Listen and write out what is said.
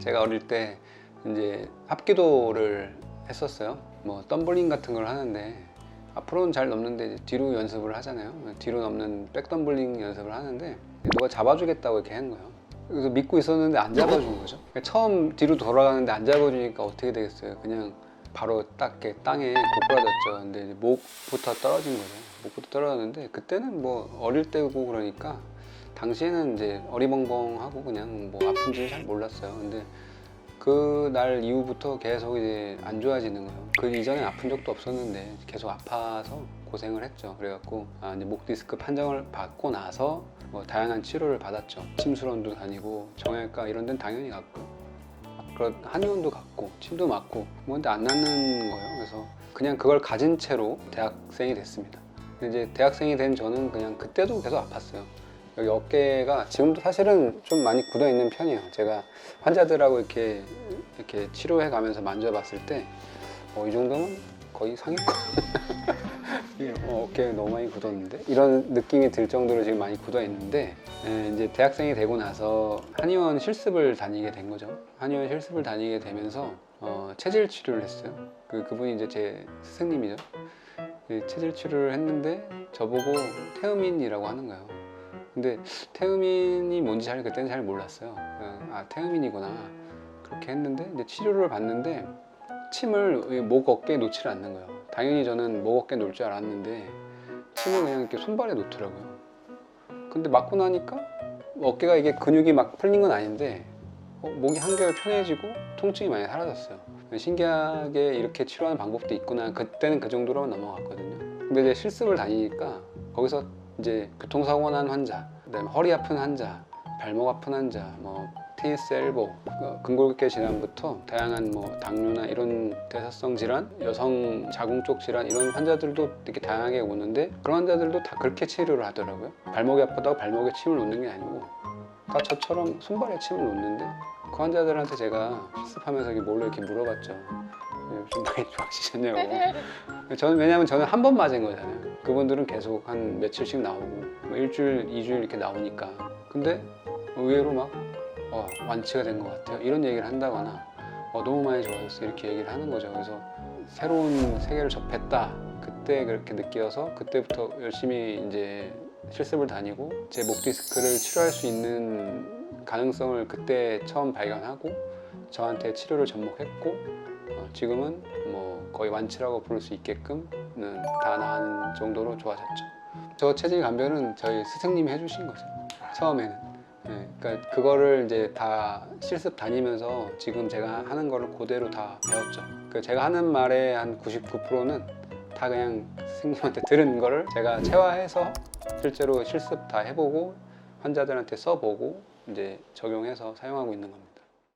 제가 어릴 때 이제 합기도를 했었어요. 뭐 덤블링 같은 걸 하는데 앞으로는 잘 넘는데 뒤로 연습을 하잖아요. 뒤로 넘는 백덤블링 연습을 하는데 누가 잡아주겠다고 이렇게 한 거예요. 그래서 믿고 있었는데 안 잡아준 거죠. 그러니까 처음 뒤로 돌아가는데 안 잡아주니까 어떻게 되겠어요? 그냥 바로 딱 땅에 고꾸라졌죠. 근데 목부터 떨어진 거죠. 목부터 떨어졌는데 그때는 뭐 어릴 때고 그러니까 당시에는 이제 어리벙벙하고 그냥 뭐 아픈지 잘 몰랐어요. 근데 그 날 이후부터 계속 이제 안 좋아지는 거예요. 그 이전에 아픈 적도 없었는데 계속 아파서 고생을 했죠. 그래갖고 아, 이제 목 디스크 판정을 받고 나서 뭐 다양한 치료를 받았죠. 침술원도 다니고 정형외과 이런 데는 당연히 갔고 그런 한의원도 갔고 침도 맞고 뭐 근데 안 낫는 거예요. 그래서 그냥 그걸 가진 채로 대학생이 됐습니다. 근데 이제 대학생이 된 저는 그냥 그때도 계속 아팠어요. 여기 어깨가 지금도 사실은 좀 많이 굳어 있는 편이에요. 제가 환자들하고 이렇게 이렇게 치료해 가면서 만져봤을 때, 어, 이 정도면 거의 상위권. 이게, 어, 어깨 너무 많이 굳었는데 이런 느낌이 들 정도로 지금 많이 굳어 있는데 예, 이제 대학생이 되고 나서 한의원 실습을 다니게 된 거죠. 한의원 실습을 다니게 되면서 어, 체질 치료를 했어요. 그 그분이 이제 제 스승님이죠. 그 체질 치료를 했는데 저보고 태음인이라고 하는 거예요. 근데 태음인이 뭔지 잘 그때는 잘 몰랐어요. 아 태음인이구나 그렇게 했는데 이제 치료를 받는데 침을 이목 어깨에 놓지를 않는 거예요. 당연히 저는 목 어깨에 놓을 줄 알았는데 침을 그냥 이렇게 손발에 놓더라고요. 근데 맞고 나니까 어깨가 이게 근육이 막 풀린 건 아닌데 어, 목이 한결 편해지고 통증이 많이 사라졌어요. 신기하게 이렇게 치료하는 방법도 있구나. 그때는 그 정도로 넘어갔거든요. 근데 이제 실습을 다니니까 거기서 이제 교통사고 난 환자, 그다음에 허리 아픈 환자, 발목 아픈 환자, 뭐 테니스 엘보, 어, 근골격 질환부터 다양한 뭐 당뇨나 이런 대사성 질환, 여성 자궁 쪽 질환 이런 환자들도 이렇게 다양하게 오는데 그런 환자들도 다 그렇게 치료를 하더라고요. 발목이 아프다고 발목에 침을 놓는 게 아니고 다 저처럼 손발에 침을 놓는데 그 환자들한테 제가 실습하면서 몰래 이렇게 물어봤죠. 네, 좀 많이 좋아지셨냐고. 저는 왜냐면 저는 한 번 맞은 거잖아요. 그분들은 계속 한 며칠씩 나오고 뭐 일주일, 이주일 이렇게 나오니까. 근데 의외로 막 어, 완치가 된 것 같아요. 이런 얘기를 한다거나 어, 너무 많이 좋아졌어 이렇게 얘기를 하는 거죠. 그래서 새로운 세계를 접했다. 그때 그렇게 느껴서 그때부터 열심히 이제 실습을 다니고 제 목 디스크를 치료할 수 있는 가능성을 그때 처음 발견하고 저한테 치료를 접목했고 어, 지금은 뭐 거의 완치라고 부를 수 있게끔은 다 나은 정도로 좋아졌죠. 저 체질 감별은 저희 스승님이 해주신 거죠. 처음에는. 네, 그러니까 그거를 이제 다 실습 다니면서 지금 제가 하는 거를 그대로 다 배웠죠. 그 제가 하는 말의 한 99%는 다 그냥 스승님한테 들은 거를 제가 체화해서 실제로 실습 다 해보고 환자들한테 써보고 이제 적용해서 사용하고 있는 겁니다.